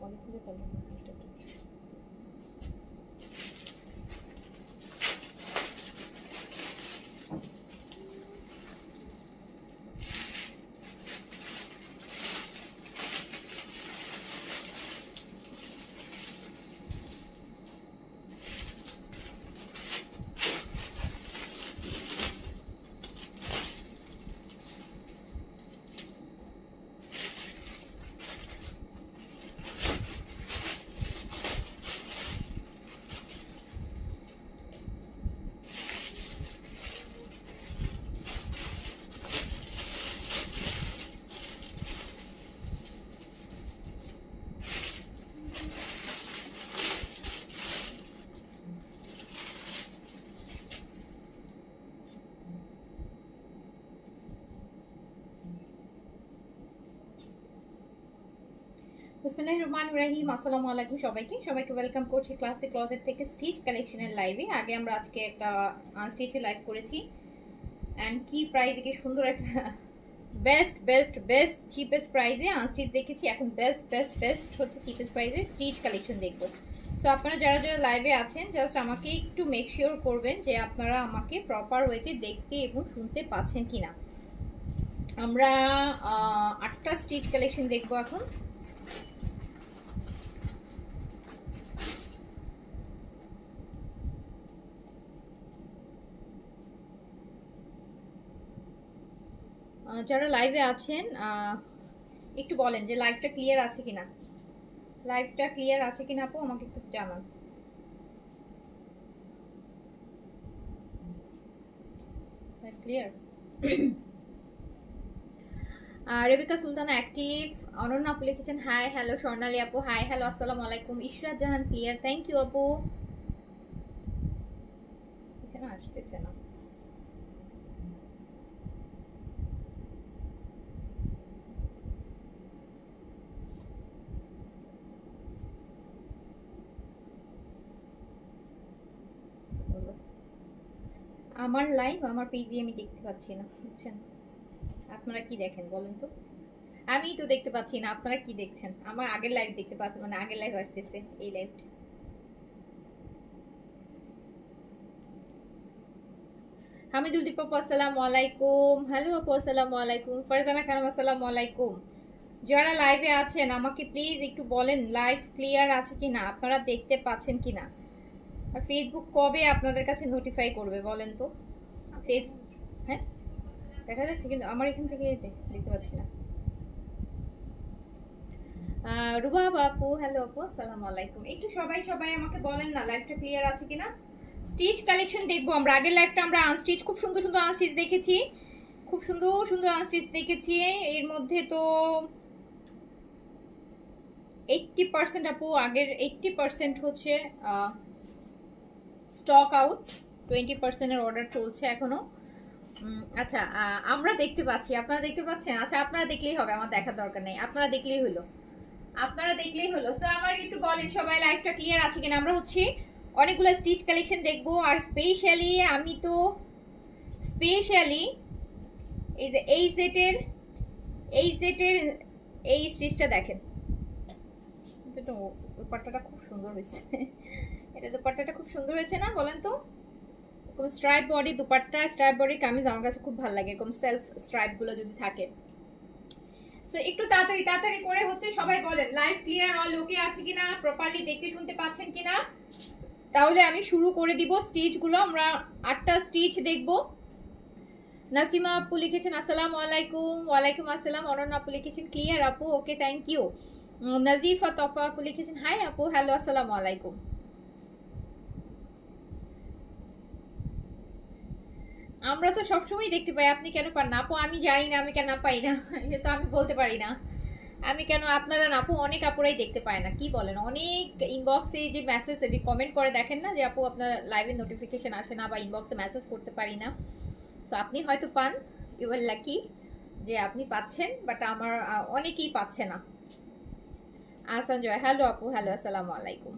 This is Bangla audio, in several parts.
我一会就 বিসমিল্লাহির রহমানির রহিম, আসসালামু আলাইকুম সবাইকে। সবাইকে ওয়েলকাম ক্লজেট থেকে স্টিচ কালেকশনের লাইভে আগে আমরা আজকে একটা লাইভ করেছি। অ্যান্ড কি প্রাইস কি সুন্দর একটা best best best cheapest unstitch দেখেছি। এখন বেস্ট বেস্ট বেস্ট হচ্ছে প্রাইসে স্টিচ কালেকশন দেখব। সো আপনারা যারা যারা লাইভে আছেন জাস্ট আমাকে একটু মেক শিওর করবেন যে আপনারা আমাকে প্রপার ওয়েতে দেখতে এবং শুনতে পাচ্ছেন কিনা। আমরা আটটা স্টিচ কালেকশন দেখব এখন। যারা লাইভে আছেন একটু বলেন যে লাইভটা ক্লিয়ার আছে কিনা? লাইভটা ক্লিয়ার আছে কিনা আপু? আমাকে একটু জানান। Clear Rebecca Sultana active Ananya আপু লিখেছেন হাই হ্যালো স্বর্ণালী আপু। হাই হ্যালো আসসালামু আলাইকুম। Ishrat Jahan clear thank you আপু। এখানে আসতেছে না হলো। আমার লাইভ আমার পেজে আমি দেখতে পাচ্ছি না, বুঝছেন? আপনারা কি দেখেন বলেন তো? আমি তো দেখতে পাচ্ছি না, আপনারা কি দেখছেন? আমার আগের লাইভ দেখতে পাচ্ছেন মানে আগের লাইভ আসতেছে এই লাইভটা হামিদুল দীপ আপু, আসসালামু আলাইকুম। হ্যালো আপু, আসসালামু আলাইকুম। ফারজানা খানম, আসসালামু আলাইকুম। যারা লাইভে আছেন, আমাকে প্লিজ একটু বলেন লাইভ ক্লিয়ার আছে কিনা? আপনারা দেখতে পাচ্ছেন কিনা? আর ফেসবুক কবে আপনাদের কাছে নোটিফাই করবে বলেন তো? ফেস হ্যাঁ? দেখা যাচ্ছে কিন্তু আমার এখান থেকে দেখতে পাচ্ছি না। রুবা বাপু হ্যালো আপু, আসসালামু আলাইকুম। একটু সবাই সবাই আমাকে বলেন না লাইভটা ক্লিয়ার আছে কিনা? স্টিচ কালেকশন দেখব আমরা। আগের লাইভটা আমরা আনস্টিচ খুব সুন্দর সুন্দর আনস্টিচ দেখেছি। খুব সুন্দর সুন্দর আনস্টিচ দেখেছি। এর মধ্যে তো এইটটি পার্সেন্ট আপু, আগের এইটটি পার্সেন্ট হচ্ছে স্টক আউট টোয়েন্টি পার্সেন্টের অর্ডার চলছে এখনও। আচ্ছা আমরা দেখতে পাচ্ছি, আপনারা দেখতে পাচ্ছেন? আচ্ছা আপনারা দেখলেই হবে, আমার দেখার দরকার নেই। আপনারা দেখলেই হলো। আপনারা দেখলেই হলো। সো আমার একটু বলেন সবাই লাইফটা ক্লিয়ার আছে কিনা? আমরা হচ্ছে অনেকগুলো স্টিচ কালেকশন দেখব, আর স্পেশালি আমি তো স্পেশালি এই যে এই সেটের এই সেটের এই স্টিচটা দেখেন। খুব সুন্দর হয়েছে। এটা দুপাট্টাটা খুব সুন্দর হয়েছে না, বলেন তো? এরকম stripe body dupatta stripe body kameez আমার কাছে খুব ভালো লাগে, এরকম সেলফ স্ট্রাইপগুলো যদি থাকে। সো একটু তাড়াতাড়ি তাড়াতাড়ি করে হচ্ছে সবাই বলেন লাইভ ক্লিয়ার অল ওকে আছে কিনা প্রপারলি দেখতে শুনতে পাচ্ছেন কিনা? তাহলে আমি শুরু করে দিব স্টিচগুলো আমরা আটটা স্টিচ দেখব। নাসিমা আপু লিখেছেন, আসসালামু আলাইকুম। ওয়ালাইকুম আসসালাম, অনন্যা আপু লিখেছেন, ক্লিয়ার আপু, okay thank you Nazifa Tofa আপু লিখেছেন হাই আপু হ্যালো আসসালামু আলাইকুম। আমরা তো সবসময় দেখতে পাই, আপনি কেন পান না? আপু, আমি জানি না, আমি কেন পাই না। এটা তো আমি বলতে পারি না। আমি কেন, আপনারা না, আপু, অনেক আপুরাই দেখতে পায় না, কি বলেন? অনেক ইনবক্সে যে মেসেজ কমেন্ট করে দেখেন না যে, আপু, আপনার লাইভে নোটিফিকেশন আসে না বা ইনবক্সে মেসেজ করতে পারি না। সো আপনি হয়তো পান। ইউ আর লাকি যে আপনি পাচ্ছেন বাট আমার অনেকেই পাচ্ছে না। আসান জয় হ্যালো আপু হ্যালো আসসালামু আলাইকুম।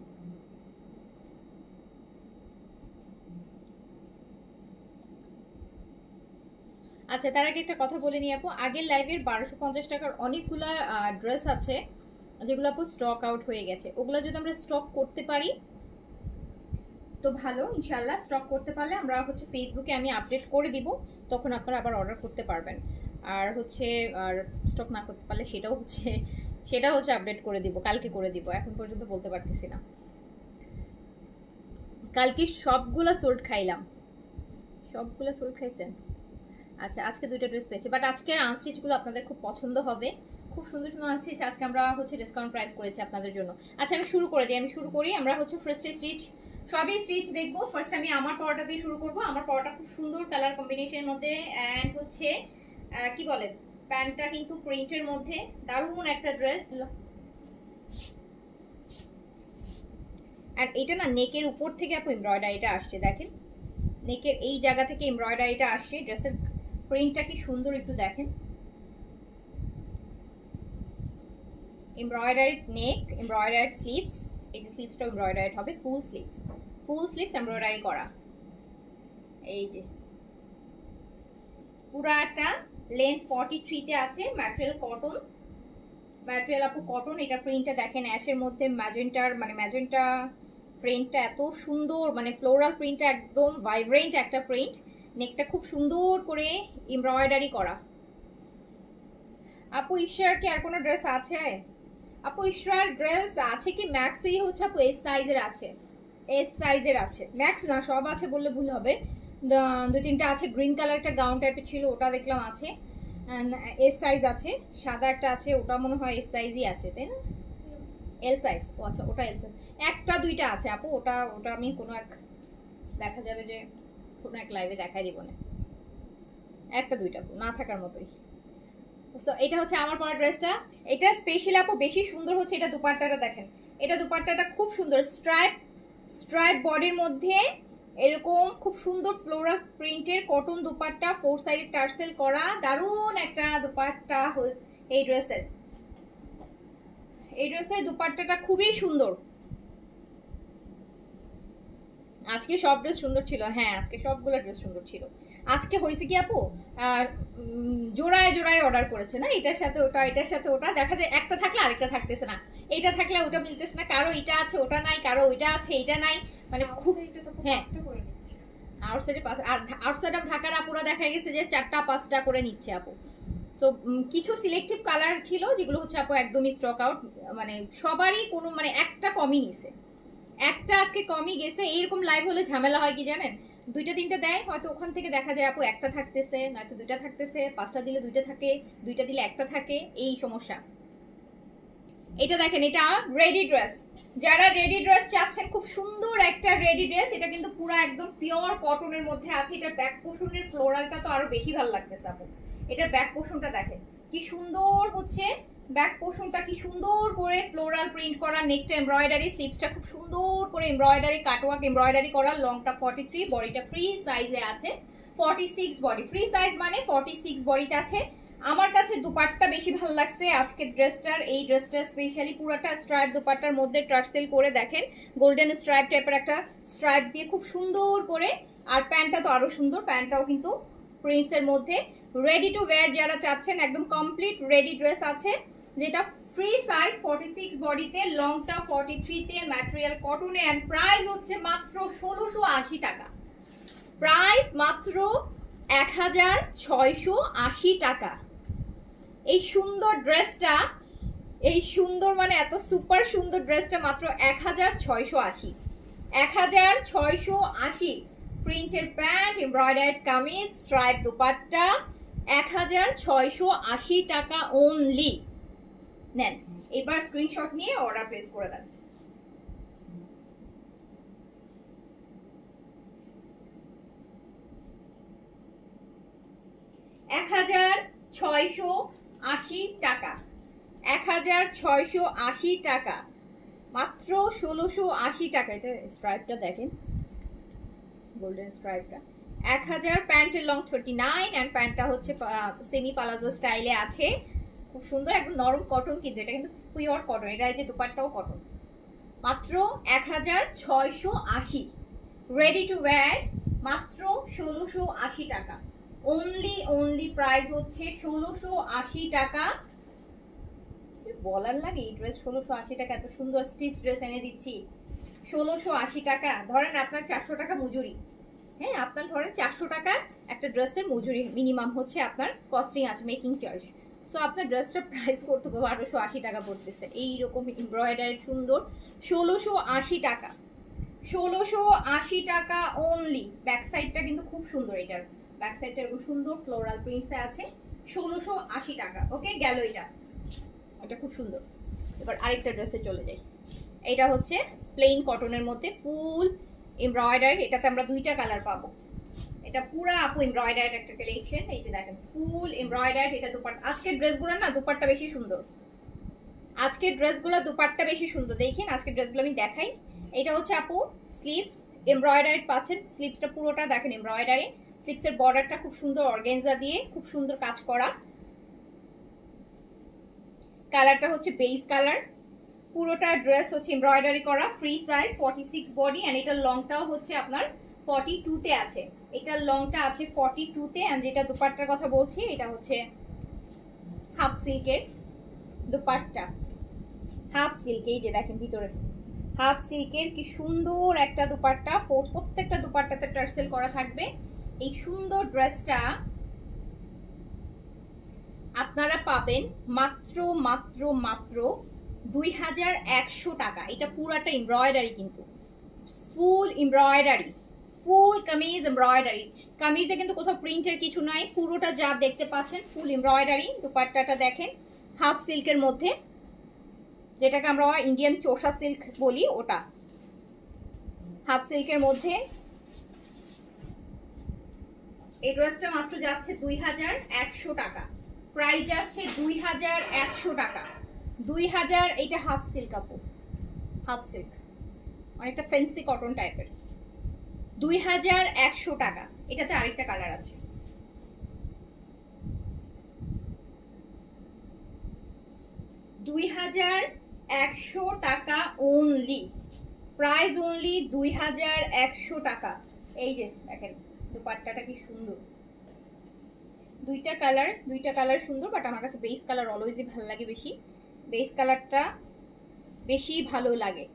আচ্ছা তার আগে একটা কথা বলে নিই আপু। আগের লাইভের বারোশো পঞ্চাশ টাকার অনেকগুলো ড্রেস আছে, যেগুলো আপু স্টক আউট হয়ে গেছে। ওগুলো যদি আমরা স্টক করতে পারি, তো ভালো ইনশাল্লাহ স্টক করতে পারলে আমরা হচ্ছে ফেসবুকে আমি আপডেট করে দিব, তখন আপনারা আবার অর্ডার করতে পারবেন। আর হচ্ছে, আর স্টক না করতে পারলে সেটাও হচ্ছে সেটাও হচ্ছে আপডেট করে দিব, কালকে করে দিব, এখন পর্যন্ত বলতে পারতেছি না। কালকে সবগুলা সোল্ট খাইলাম। সবগুলো সোল্ট খাইছেন? আচ্ছা আজকে দুইটা ড্রেস পেয়েছি। বাট আজকের আনস্টিচগুলো আপনাদের খুব পছন্দ হবে। খুব সুন্দর সুন্দর আনস্টিচ আজকে আমরা হচ্ছে ডিসকাউন্ট প্রাইস করেছি আপনাদের জন্য। আচ্ছা আমি শুরু করে দিই। আমি শুরু করি। আমরা হচ্ছে ফার্স্ট স্টিচ সবই স্টিচ দেখব। ফার্স্ট আমি আমার পরোটা দিয়ে শুরু করব। আমার পরোটা খুব সুন্দর কালার কম্বিনেশনের মধ্যে অ্যান্ড হচ্ছে কি বলে? প্যান্টটা কিন্তু প্রিন্টের মধ্যে। দারুণ একটা ড্রেস আর এটা না নেকের উপর থেকে আপু এমব্রয়ডারিটা আসছে, দেখেন। নেকের এই জায়গা থেকে এমব্রয়ডারিটা আসছে ড্রেসের প্রিন্টটা কি সুন্দর একটু দেখেন। এমব্রয়ডারিড নেক এমব্রয়ডারিড স্লিভস এই যে স্লিভসটা এমব্রয়ডারিড হবে full sleeves full sleeves embroidery করা। এই যে। পুরাটা লেন্থ ফর্টি থ্রিতে আছে ম্যাটেরিয়াল কটন ম্যাটেরিয়াল আপু কটন এটা প্রিন্টটা দেখেন অ্যাশের মধ্যে ম্যাজেন্টার মানে ম্যাজেন্টা প্রিন্টটা এত সুন্দর মানে ফ্লোরাল প্রিন্টটা একদম ভাইব্রেন্ট একটা প্রিন্ট নেকটা খুব সুন্দর করে এমব্রয়ডারি করা। আপু, ঈশ্বর কি আর কোনো ড্রেস আছে? আপু, ঈশ্বর, ড্রেস আছে কি? ম্যাক্সই হচ্ছে আপু এস সাইজের আছে। এস সাইজের আছে। ম্যাক্স না, সব আছে বললে ভুল হবে। দুই তিনটা আছে, গ্রিন কালার একটা গাউন টাইপের ছিল, ওটা দেখলাম আছে। এস সাইজ আছে, সাদা একটা আছে, ওটা মনে হয় এস সাইজই আছে, তাই না? এল সাইজ ও আচ্ছা ওটা এল সাইজ একটা দুইটা আছে, আপু, ওটা ওটা আমি কোনো এক, দেখা যাবে যে কোনো এক লাইভে দেখাই দিব না। একটা, দুইটা না থাকার মতোই। সো এটা হচ্ছে আমার পরা ড্রেসটা। এটা স্পেশাল আপু, বেশি সুন্দর হচ্ছে এটা দুপাট্টাটা দেখেন। এটা দুপাট্টাটা খুব সুন্দর। স্ট্রাইপ স্ট্রাইপ বডির মধ্যে এরকম খুব সুন্দর ফ্লোরাল প্রিন্টের কটন দুপাট্টা ফোর সাইডের টার্সেল করা, দারুণ একটা দুপাট্টা এই ড্রেসের এই ড্রেসের দুপাট্টাটা খুবই সুন্দর। আজকে সব ড্রেস সুন্দর ছিল। হ্যাঁ আজকে সবগুলো ড্রেস সুন্দর ছিল। আজকে হয়েছে কি আপু? জোড়ায় জোড়ায় অর্ডার করেছে না? এটার সাথে ওটা এটার সাথে ওটা। দেখা যায় একটা থাকলে আরেকটা থাকতেছে না। এটা থাকলে ওটা মিলতেছে না। কারও এটা আছে ওটা নাই। কারও ওইটা আছে এটা নাই। মানে খুব হ্যাঁ। আউটসাইডে পাঁচ আউটসাইড অফ ঢাকার আপুরা দেখা গেছে যে চারটা পাঁচটা করে নিচ্ছে আপু। সো কিছু সিলেক্টিভ কালার ছিল যেগুলো হচ্ছে আপু একদমই স্টক আউট মানে সবারই কোনো মানে একটা কমই নিছে। একটা আজকে কমই গেছে, এইরকম লাইভ হলে ঝামেলা হয় কি জানেন? দুইটা, তিনটা দেয়, হয়তো ওখান থেকে দেখা যায়, আপু, একটা থাকতেছে, নয়তো দুইটা থাকতেছে, পাঁচটা দিলে দুইটা থাকে, দুইটা দিলে একটা থাকে এই সমস্যা। এটা দেখেন, এটা রেডি ড্রেস যারা রেডি ড্রেস চাচ্ছেন, খুব সুন্দর একটা রেডি ড্রেস এটা কিন্তু পুরো একদম পিওর কটনের মধ্যে আছে, এটার ব্যাক পোর্শনের ফ্লোরালটা তো আরও বেশি ভালো লাগতেছে, আপু। এটার ব্যাক পোর্শনটা দেখেন, কি সুন্দর হচ্ছে ব্যাক পোর্শনটা কি সুন্দর করে ফ্লোরাল প্রিন্ট করা নেকটা এমব্রয়ডারি স্লিভসটা খুব সুন্দর করে এমব্রয়ডারি কাটওয়ার্ক এমব্রয়ডারি করা লংটা ফর্টি থ্রি বডিটা ফ্রি সাইজে আছে। Forty six body free size মানে ফর্টি সিক্স বডিতে আছে। আমার কাছে দুপাট্টা বেশি ভালো লাগছে আজকের ড্রেসটার এই ড্রেসটা স্পেশালি পুরোটা স্ট্রাইপ দুপাট্টার মধ্যে টার্সেল করে দেখেন। গোল্ডেন স্ট্রাইপ টাইপের একটা স্ট্রাইপ দিয়ে খুব সুন্দর করে। আর প্যান্টটা তো আরও সুন্দর, প্যান্টটাও কিন্তু প্রিন্টসের মধ্যে। রেডি টু ওয়্যার যারা চাচ্ছেন, একদম কমপ্লিট রেডি ড্রেস আছে। যেটা ফ্রি সাইজ ফর্টি সিক্স বডিতে লংটা ফর্টি থ্রিতে ম্যাটেরিয়াল কটনে অ্যান্ড প্রাইস হচ্ছে মাত্র ষোলোশো আশি টাকা। প্রাইস মাত্র এক হাজার ছয়শো আশি টাকা। এই সুন্দর ড্রেসটা এই সুন্দর মানে এত সুপার সুন্দর ড্রেসটা মাত্র এক হাজার ছয়শো আশি। এক হাজার ছয়শো আশি প্রিন্টের pant embroidered kameez stripe dupatta, এক হাজার ছয়শো আশি টাকা ওনলি নেন। এবার স্ক্রিনশট নিয়ে অর্ডার প্লেস করে দেন। এক হাজার ছয়শো আশি টাকা। এক হাজার ছয়শো আশি টাকা। মাত্র ষোলোশো আশি টাকা। এটা স্ট্রাইপটা দেখেন। গোল্ডেন স্ট্রাইপটা এক হাজার প্যান্টের লং থার্টি নাইন অ্যান্ড প্যান্টটা হচ্ছে সেমি পালাজো স্টাইলে আছে। খুব সুন্দর, একদম নরম কটন কিন্তু, এটা কিন্তু পিওর কটন এটা যে দুপাট্টাও কটন মাত্র এক হাজার ছয়শো আশি রেডি টু ওয়্যার মাত্র ষোলোশো আশি টাকা। অনলি অনলি প্রাইস হচ্ছে ষোলোশো আশি টাকা। বলার লাগে, এই ড্রেস ষোলোশো আশি টাকা, এত সুন্দর স্টিচ ড্রেস এনে দিচ্ছি। ষোলোশো আশি টাকা, ধরেন আপনার চারশো টাকা মজুরি। হ্যাঁ আপনার ধরেন চারশো টাকা একটা ড্রেসের মজুরি মিনিমাম হচ্ছে আপনার কস্টিং আছে মেকিং চার্জ সো আপনার ড্রেসটা প্রাইস করতে হবে বারোশো আশি টাকা পড়তেছে। এইরকম এমব্রয়ডারি সুন্দর। ষোলোশো আশি টাকা। ষোলোশো আশি টাকা অনলি ব্যাক সাইডটা কিন্তু খুব সুন্দর এটার। ব্যাক সাইডটা এরকম সুন্দর ফ্লোরাল প্রিন্টসে আছে। ষোলোশো আশি টাকা। ওকে গেল এটা। এটা খুব সুন্দর। এবার আরেকটা ড্রেসে চলে যাই। এটা হচ্ছে প্লেন কটনের মধ্যে ফুল এমব্রয়ডারি এটাতে আমরা দুইটা কালার পাবো। এটা পুরো আপু এমব্রয়ডারি একটা কালেকশন এই যে দেখেন ফুল এমব্রয়ডারি এটা দুপাট্টা আজকের ড্রেসগুলো না দুপাট্টা বেশি সুন্দর। আজকের ড্রেসগুলো দুপাট্টা বেশি সুন্দর। দেখেন, আজকের ড্রেসগুলো আমি দেখাই। এটা হচ্ছে আপু স্লিভস এমব্রয়ডারি পাচ্ছেন। স্লিভসটা পুরোটা দেখেন এমব্রয়ডারি স্লিভসের বর্ডারটা খুব সুন্দর অর্গেনজা দিয়ে, খুব সুন্দর কাজ করা। কালারটা হচ্ছে বেস কালার পুরোটা ড্রেস হচ্ছে এমব্রয়ডারি করা free size forty six body and এটার লংটাও হচ্ছে আপনার ফর্টি টুতে আছে। এটার লংটা আছে ফর্টি টুতে অ্যান্ড যেটা দুপাট্টার কথা বলছি, এটা হচ্ছে হাফ সিল্কের দুপাট্টা। হাফ সিল্ক এই যে দেখেন ভিতরে। হাফ সিল্কের কি সুন্দর একটা দুপাট্টা ফোর- প্রত্যেকটা দুপাট্টাতে টার্সেল করা থাকবে। এই সুন্দর ড্রেসটা আপনারা পাবেন মাত্র মাত্র মাত্র দুই হাজার একশো টাকা। এটা পুরাটা এমব্রয়ডারি কিন্তু। Full embroidery full kameez embroidery. কামিজে কিন্তু কোথাও প্রিন্টের কিছু নাই, পুরোটা যা দেখতে পাচ্ছেন, ফুল এমব্রয়ডারি, দুপাট্টাটা দেখেন, হাফ সিল্কের মধ্যে, যেটাকে আমরা ইন্ডিয়ান চোষা সিল্ক বলি, ওটা। হাফ সিল্কের মধ্যে, এই ড্রেসটা মাত্র যাচ্ছে দুই হাজার একশো টাকা। প্রাইস যাচ্ছে দুই হাজার একশো টাকা। দুই হাজার, এইটা হাফ সিল্ক আপু, হাফ সিল্ক। অনেকটা ফেন্সি কটন টাইপের দুই হাজার একশো টাকা। এটাতে আরেকটা কালার আছে। দুই হাজার একশো টাকা অনলি প্রাইস অনলি দুই হাজার একশো টাকা। এই যে দেখেন, দুপাট্টাটা কি সুন্দর। দুইটা কালার দুইটা কালার সুন্দর বাট আমার কাছে বেস কালার অলওয়েজই ভালো লাগে বেশি। বেস কালারটা বেশি ভালো লাগে।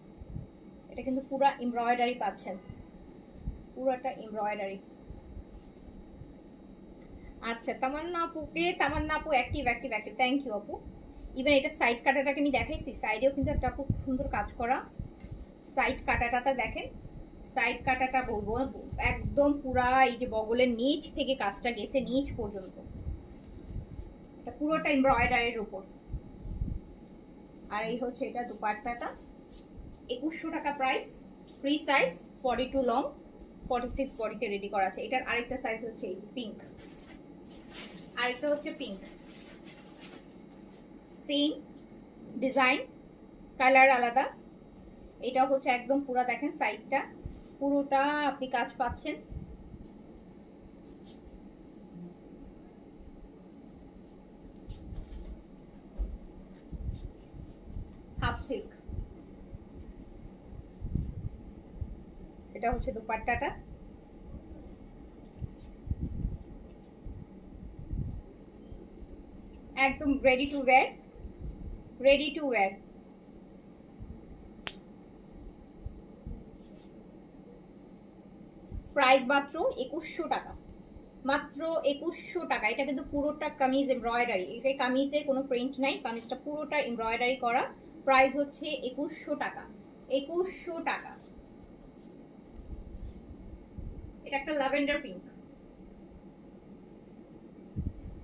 এটা কিন্তু পুরা এমব্রয়ডারি পাচ্ছেন। পুরোটা এমব্রয়ডারি আচ্ছা তামান্না আপুকে তামান্না আপু active active active thank you আপু। ইভেন এটা সাইড কাটাটাকে আমি দেখাইছি সাইডেও কিন্তু একটা খুব সুন্দর কাজ করা। সাইড কাটাটাটা দেখেন সাইড কাটাটা বলব একদম পুরা এই যে বগলের নিচ থেকে কাজটা গেছে, নিচ পর্যন্ত। এটা পুরোটা এমব্রয়ডারির উপর। আর এই হচ্ছে এটা দুপাট্টাটা। একুশশো টাকা price free size forty two long forty six বডিতে রেডি করা আছে। এটার আরেকটা সাইজ হচ্ছে এই পিঙ্ক আরেকটা হচ্ছে পিঙ্ক সেম ডিজাইন কালার আলাদা। এটা হচ্ছে একদম পুরা দেখেন সাইডটা পুরোটা আপনি কাজ পাচ্ছেন। হাফ সিল্ক এটা হচ্ছে দুপাট্টাটা। একদম ready to wear ready to wear price মাত্র একুশশো টাকা। মাত্র একুশশো টাকা। এটা কিন্তু পুরোটা কামিজ এমব্রয়ডারি এটা কামিজে কোনো প্রিন্ট নাই, কামিজটা পুরোটা এমব্রয়ডারি করা। প্রাইস হচ্ছে একুশশো টাকা। একুশশো টাকা। এটা একটা ল্যাভেন্ডার পিঙ্ক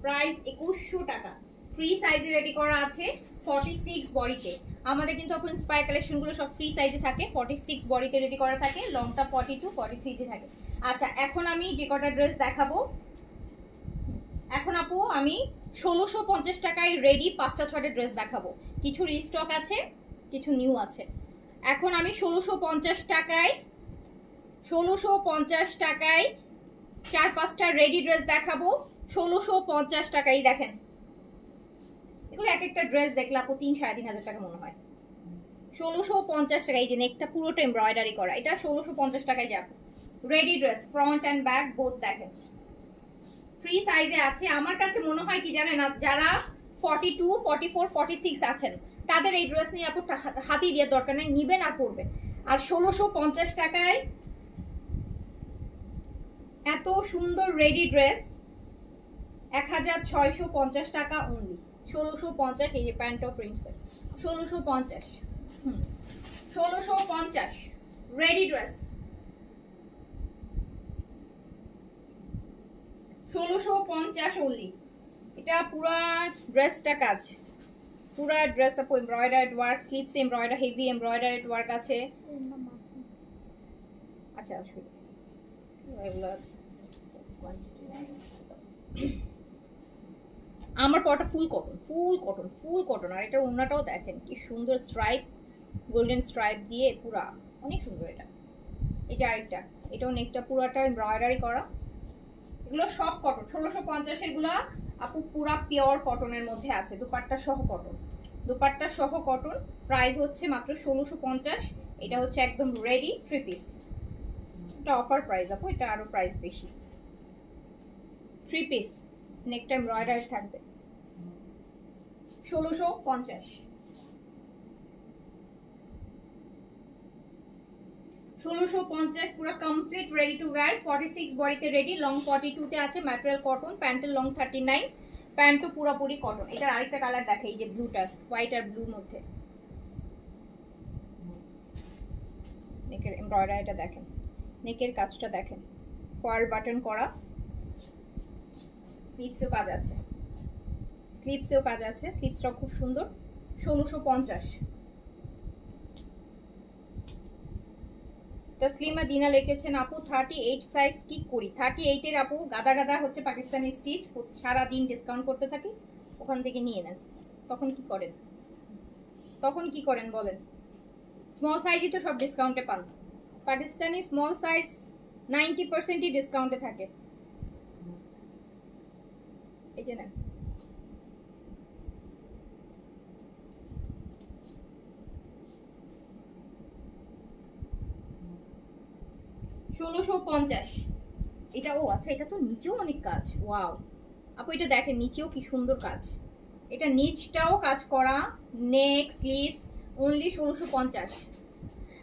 প্রাইস একুশশো টাকা। ফ্রি সাইজে রেডি করা আছে ফর্টি সিক্স বডিতে। আমাদের কিন্তু আপু ইন্সপায়ার কালেকশনগুলো সব ফ্রি সাইজে থাকে। ফর্টি সিক্স বডিতে রেডি করা থাকে লংটা ফর্টি টু ফর্টি থ্রিতে থাকে। আচ্ছা এখন আমি যে কটা ড্রেস দেখাবো। এখন আপু, আমি ষোলোশো পঞ্চাশ টাকায় রেডি পাঁচটা, ছটা ড্রেস দেখাবো। কিছু রিস্টক আছে, কিছু নিউ আছে। এখন আমি ষোলোশো পঞ্চাশ টাকায়, ষোলোশো পঞ্চাশ টাকায় চার, পাঁচটা রেডি ড্রেস দেখাবো। ষোলোশো পঞ্চাশ টাকাই দেখেন। এগুলো এক একটা ড্রেস দেখলে আপু তিন সাড়ে তিন হাজার টাকা মনে হয়। ষোলোশো পঞ্চাশ টাকা এই যে নেকটা পুরোটা এমব্রয়ডারি করা। এটা ষোলোশো পঞ্চাশ টাকায় যাবে ready dress front and back both দেখেন। ফ্রি সাইজে আছে। আমার কাছে মনে হয় কি জানেন যারা forty two forty four forty six আছেন, তাদের এই ড্রেস নিয়ে আপু হাতিয়ে দেওয়ার দরকার নেই, নিবেন আর পরবেন। আর ষোলোশো পঞ্চাশ টাকায় এত সুন্দর রেডি ড্রেস এক হাজার ছয়শো পঞ্চাশ টাকা অনলি ষোলোশো পঞ্চাশ, এই যে প্যান্ট অফ প্রিন্টসের ষোলোশো পঞ্চাশ। ষোলোশো পঞ্চাশ। রেডি ড্রেস ষোলোশো পঞ্চাশ অনলি এটা পুরা ড্রেসটা কাজ। পুরা ড্রেস আপু embroidered work sleeves embroider heavy embroidered work আছে। আচ্ছা অসুবিধা। এগুলো আমার পটা full cotton full cotton full cotton আর এটার ওড়নাটাও দেখেন কি সুন্দর স্ট্রাইপ গোল্ডেন স্ট্রাইপ দিয়ে পুরা, অনেক সুন্দর এটা। এই যে আরেকটা, এটাও নেকটা পুরাটা এমব্রয়ডারি করা। এগুলো সব কটন ষোলোশো পঞ্চাশেরগুলা আপু পুরা পিওর কটনের মধ্যে আছে, দুপাট্টা সহ কটন দুপাট্টা সহ কটন প্রাইস হচ্ছে মাত্র ষোলোশো পঞ্চাশ, এটা হচ্ছে একদম রেডি থ্রি পিস এটা অফার প্রাইস আপু, এটা আরও প্রাইস বেশি। থ্রি পিস নেকটা এমব্রয়ডারি থাকবে। ষোলোশো পঞ্চাশ। ষোলোশো পঞ্চাশ পুরো complete ready to wear forty six বডিতে রেডি লং ফর্টি টুতে আছে ম্যাটেরিয়াল কটন প্যান্টের লং থার্টি নাইন প্যান্টও পুরোপুরি কটন এটার আরেকটা কালার দেখে, এই যে ব্লুটা হোয়াইট আর ব্লুর মধ্যে। নেকের এমব্রয়ডারিটা দেখেন। নেকের কাজটা দেখেন। পার্ল বাটন করা। স্লিভসেও কাজ আছে। স্লিভসেও কাজ আছে স্লিভসটা খুব সুন্দর, ষোলোশো পঞ্চাশ। তসলিমা দিনা লিখেছেন, আপু থার্টি এইট সাইজ কি করি? থার্টি এইটের আপু, গাদা গাদা হচ্ছে পাকিস্তানি স্টিচ সারা দিন ডিসকাউন্ট করতে থাকি, ওখান থেকে নিয়ে নেন। তখন কি করেন? তখন কি করেন বলেন? স্মল সাইজই তো সব ডিসকাউন্টে পান। পাকিস্তানি স্মল সাইজ নাইনটি পার্সেন্টই ডিসকাউন্টে থাকে। এই যে নেন। ষোলোশো পঞ্চাশ। এটা, ও আচ্ছা এটা তো নিচেও অনেক কাজ। ওয়াও। আপু, এটা দেখেন, নিচেও কি সুন্দর কাজ। এটা নিচটাও কাজ করা, নেক, স্লিভস অনলি ষোলোশো পঞ্চাশ।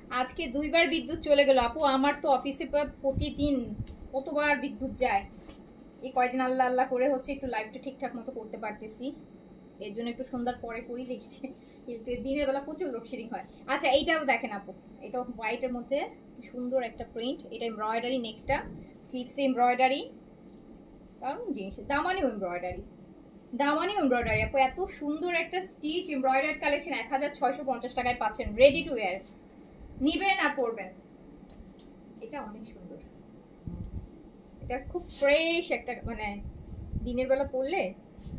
আজকে দুইবার বিদ্যুৎ চলে গেল। আপু, আমার তো অফিসে প্রতিদিন কতবার বিদ্যুৎ যায়। এই কয়দিন আল্লাহ আল্লাহ করে হচ্ছে একটু লাইভটা ঠিকঠাক মতো করতে পারতেছি। এর জন্য একটু সন্ধ্যার পরে করি, দেখছি। কিন্তু দিনের বেলা প্রচুর লোডশেডিং হয়। আচ্ছা এইটাও দেখেন আপু। এটা হোয়াইটের মধ্যে সুন্দর একটা প্রিন্ট। এটা এমব্রয়ডারি নেকটা স্লিভসে এমব্রয়ডারি। দারুণ জিনিস। দামানিও এমব্রয়ডারি। দামানিও এমব্রয়ডারি আপু। এত সুন্দর একটা স্টিচ এমব্রয়ডারি কালেকশন, এক হাজার ছয়শো পঞ্চাশ টাকায় পাচ্ছেন। রেডি টু ওয়ার নিবেন আর পরবেন। এটা অনেক সুন্দর। এটা খুব ফ্রেশ একটা মানে দিনের বেলা পরলে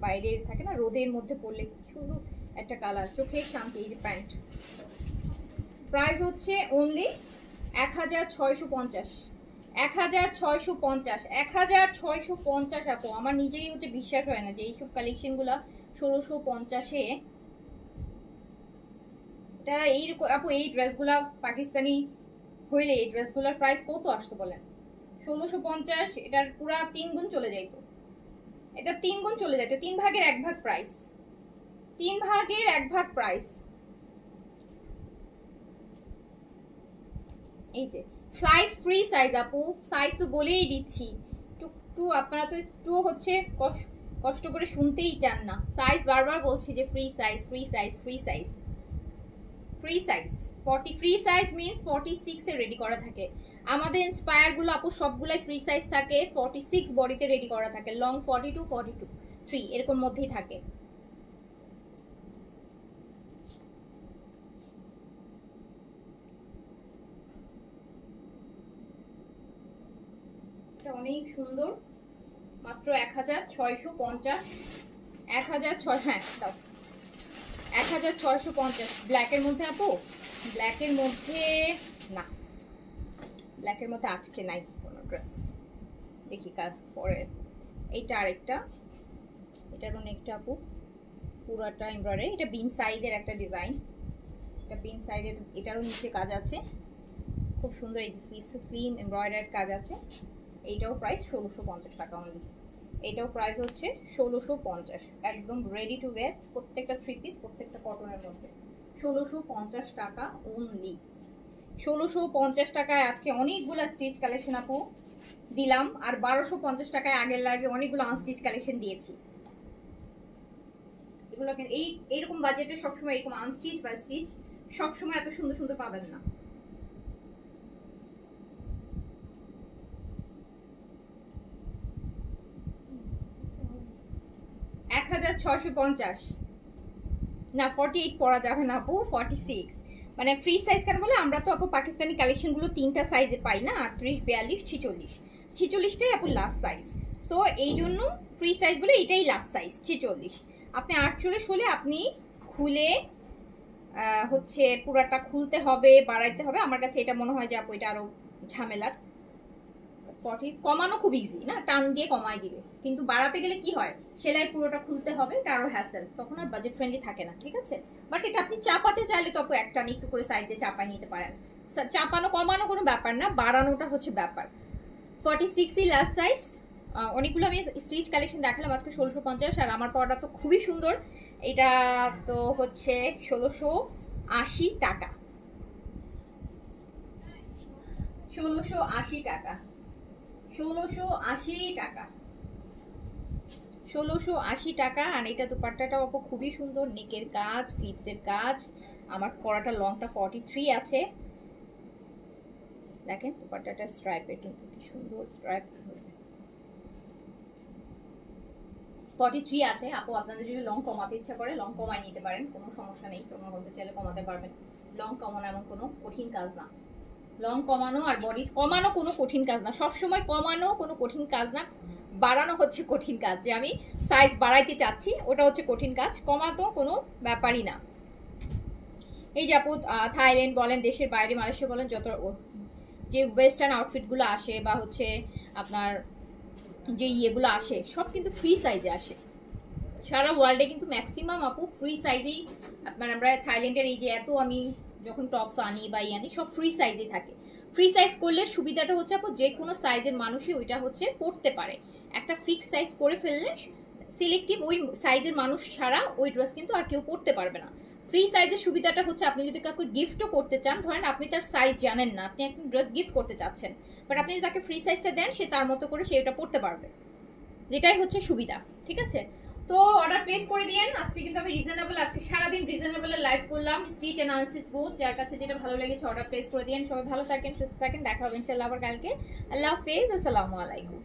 বাইরে থাকে না, রোদের মধ্যে পরলে কি সুন্দর একটা কালার চোখের শান্তি, এই যে প্যান্ট প্রাইস হচ্ছে অনলি এক হাজার ছয়শো পঞ্চাশ। এক হাজার ছয়শো পঞ্চাশ, এক হাজার ছয়শো পঞ্চাশ আপু, আমার নিজেই হচ্ছে বিশ্বাস হয় না যে এইসব কালেকশনগুলো ষোলোশো পঞ্চাশে। এটা এই আপু, এই ড্রেসগুলা পাকিস্তানি হইলে এই ড্রেসগুলোর প্রাইস কত আসতো বলেন? ষোলোশো পঞ্চাশ, এটার পুরা তিন গুণ চলে যাইতো। এটা তিন গুণ চলে যাইতো তিন ভাগের এক ভাগ প্রাইস তিন ভাগের এক ভাগ প্রাইস এই যে সাইজ ফ্রি সাইজ আপু সাইজ তো বলেই দিচ্ছি। একটু আপনারা তো একটু হচ্ছে কষ- কষ্ট করে শুনতেই চান না। সাইজ বারবার বলছি যে free size free size free size free size forty free size means forty সিক্সে রেডি করা থাকে। আমাদের ইন্সপায়ারগুলো আপু সবগুলাই ফ্রি সাইজ থাকে ফর্টি সিক্স বডিতে রেডি করা থাকে long forty two forty two three এরকম মধ্যেই থাকে। অনেক সুন্দর। মাত্র এক হাজার ছয়শো পঞ্চাশ, এক হাজার ছয় হ্যাঁ এক হাজার ছয়শো পঞ্চাশ ব্ল্যাকের মধ্যে আপু। ব্ল্যাকের মধ্যে, না। ব্ল্যাকের মধ্যে আজকে নাই কোনো ড্রেস দেখি কার পরে। এইটা আরেকটা। এটার অনেকটা আপু। পুরাটা এমব্রয়ডারি এটা বিন সাইডের একটা ডিজাইন এটা বিন সাইডের এটারও নিচে কাজ আছে। খুব সুন্দর এই যে স্লিভস স্লিম এমব্রয়ডারির কাজ আছে। এইটাও প্রাইস ষোলোশো পঞ্চাশ টাকা অনলি এটাও প্রাইস হচ্ছে ষোলোশো পঞ্চাশ। একদম রেডি টু ওয়্যার প্রত্যেকটা থ্রি পিস প্রত্যেকটা কটনের মধ্যে। ষোলোশো পঞ্চাশ টাকা অনলি ষোলোশো পঞ্চাশ টাকায় আজকে অনেকগুলো স্টিচ কালেকশন আপু দিলাম, আর বারোশো পঞ্চাশ টাকায় আগের লাইভে অনেকগুলো আনস্টিচ কালেকশন দিয়েছি। এগুলো এই, এইরকম বাজেটে সবসময় এরকম আনস্টিচ বা স্টিচ সবসময় এত সুন্দর সুন্দর পাবেন না। এক হাজার ছশো পঞ্চাশ। না ফর্টি এইট পরা যাবে না আপু ফর্টি সিক্স মানে ফ্রি সাইজ কেন বলে, আমরা তো আপু পাকিস্তানি কালেকশনগুলো তিনটা সাইজে পাই না, আটত্রিশ, বিয়াল্লিশ, ছিচল্লিশ। ছিচল্লিশটাই আপু লাস্ট সাইজ সো এই জন্য ফ্রি সাইজগুলো এটাই লাস্ট সাইজ ছিচল্লিশ। আপনি আটচল্লিশ হলে আপনি খুলে হচ্ছে পুরাটা খুলতে হবে, বাড়াইতে হবে। আমার কাছে এটা মনে হয় যে আপু এটা আরও ঝামেলার। ফর্টি কমানো খুব ইজি না? টান দিয়ে কমায় দিবে। কিন্তু বাড়াতে গেলে কি হয়? সেলাই পুরোটা খুলতে হবে আরও হ্যাসেল তখন আর বাজেট ফ্রেন্ডলি থাকে না, ঠিক আছে? বাট এটা আপনি চাপাতে চাইলে তো একটা একটু করে সাইড দিয়ে চাপাই নিতে পারেন। চাপানো, কমানো কোনো ব্যাপার না, বাড়ানোটা হচ্ছে ব্যাপার। ফর্টি সিক্সই লাস্ট সাইজ অনেকগুলো আমি স্টিচ কালেকশন দেখালাম, আজকে ষোলোশো পঞ্চাশ, আর আমার পড়াটা তো খুবই সুন্দর। এটা তো হচ্ছে ষোলোশো আশি টাকা। ষোলোশো আশি টাকা। ষোলোশো আশি টাকা। ষোলোশো আশি টাকা, আর এটা দুপাট্টাটাও আপু খুবই সুন্দর, নেকের কাজ, স্লিপসের কাজ, আমার পরাটা লংটা ফর্টি থ্রি আছে। দেখেন দুপাট্টাটা স্ট্রাইপের কিন্তু কি সুন্দর স্ট্রাইপ ফর্টি থ্রি আছে, আপু আপনাদের যদি লং কমাতে ইচ্ছা করে লং কমাই নিতে পারেন, কোনো সমস্যা নেই, তোমরা বলতে চাইলে কমাতে পারবেন। লং কমানো এমন কোনো কঠিন কাজ না। লং কমানো আর বডি কমানো কোনো কঠিন কাজ না। সব সময় কমানো কোনো কঠিন কাজ না, বাড়ানো হচ্ছে কঠিন কাজ। যে আমি সাইজ বাড়াইতে চাচ্ছি, ওটা হচ্ছে কঠিন কাজ। কমাতো কোনো ব্যাপারই না। এই যে আপু থাইল্যান্ড বলেন, দেশের বাইরে মালয়েশিয়া বলেন, যত যে ওয়েস্টার্ন আউটফিটগুলো আসে বা হচ্ছে আপনার যে ইয়েগুলো আসে, সব কিন্তু ফ্রি সাইজে আসে। সারা ওয়ার্ল্ডে কিন্তু ম্যাক্সিমাম আপু ফ্রি সাইজেই আপনার আমরা থাইল্যান্ডের এই যে এত আমি যখন টপস আনি বা ই আনি, সব ফ্রি সাইজে থাকে। ফ্রি সাইজ করলে সুবিধাটা হচ্ছে আপু, যে কোনো সাইজের মানুষই ওইটা হচ্ছে পড়তে পারে। একটা ফিক্স সাইজ করে ফেললে সিলেক্টিভ ওই সাইজের মানুষ ছাড়া ওই ড্রেস কিন্তু আর কেউ পড়তে পারবে না। ফ্রি সাইজের সুবিধাটা হচ্ছে আপনি যদি কাউকে গিফটও করতে চান, ধরেন আপনি তার সাইজ জানেন না, আপনি একটা ড্রেস গিফট করতে চাচ্ছেন বাট আপনি যদি তাকে ফ্রি সাইজটা দেন, সে তার মতো করে সে এটা পড়তে পারবে। যেটাই হচ্ছে সুবিধা, ঠিক আছে? তো অর্ডার প্লেস করে দিয়েন। আজকে কিন্তু আমি রিজনেবল আজকে সারাদিন রিজনেবলের লাইভ করলাম। স্টিচ অ্যানালিসিস বুথ যার কাছে যেটা ভালো লেগেছে অর্ডার প্লেস করে দিয়েন। সবাই ভালো থাকেন, সুস্থ থাকেন। দেখা হবে ইনশাল্লাহ আবার কালকে। আল্লাহ হাফেজ, আসসালামু আলাইকুম।